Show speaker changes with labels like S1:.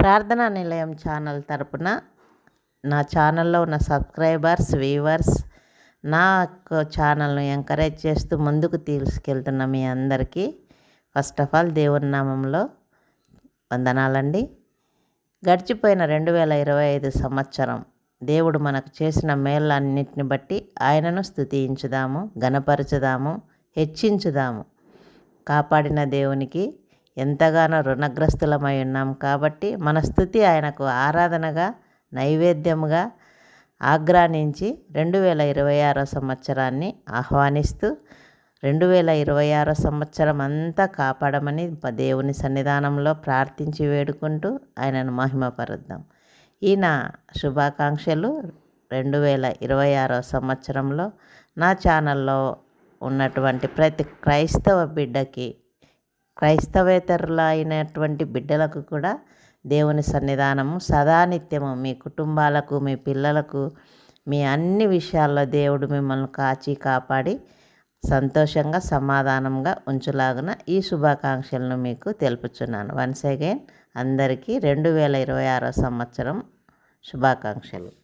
S1: ప్రార్థనా నిలయం ఛానల్ తరపున నా ఛానల్లో ఉన్న సబ్స్క్రైబర్స్ వ్యూవర్స్ నా ఛానల్ను ఎంకరేజ్ చేస్తూ ముందుకు తీసుకెళ్తున్న మీ అందరికీ ఫస్ట్ ఆఫ్ ఆల్ దేవుని నామంలో వందనాలండి. గడిచిపోయిన రెండు వేల ఇరవై ఐదు సంవత్సరం దేవుడు మనకు చేసిన మేళ్ళన్నిటిని బట్టి ఆయనను స్థుతించుదాము గణపరచుదాము హెచ్చించుదాము. కాపాడిన దేవునికి ఎంతగానో రుణగ్రస్తులమై ఉన్నాం కాబట్టి మన స్థుతి ఆయనకు ఆరాధనగా నైవేద్యముగా ఆగ్రానించి రెండు వేల ఇరవై ఆరో సంవత్సరాన్ని ఆహ్వానిస్తూ రెండు వేల ఇరవై ఆరో సంవత్సరం అంతా కాపాడమని దేవుని సన్నిధానంలో ప్రార్థించి వేడుకుంటూ ఆయనను మహిమపరుద్దాం. ఈయన శుభాకాంక్షలు రెండు వేల ఇరవై ఆరో సంవత్సరంలో నా ఛానల్లో ఉన్నటువంటి ప్రతి క్రైస్తవ బిడ్డకి క్రైస్తవేతరులు అయినటువంటి బిడ్డలకు కూడా దేవుని సన్నిధానము సదానిత్యము. మీ కుటుంబాలకు మీ పిల్లలకు మీ అన్ని విషయాల్లో దేవుడు మిమ్మల్ని కాచి కాపాడి సంతోషంగా సమాధానంగా ఉంచులాగున ఈ శుభాకాంక్షలను మీకు తెలుపుచున్నాను. వన్స్ అగైన్ అందరికీ రెండు వేల ఇరవై ఆరో సంవత్సరం శుభాకాంక్షలు.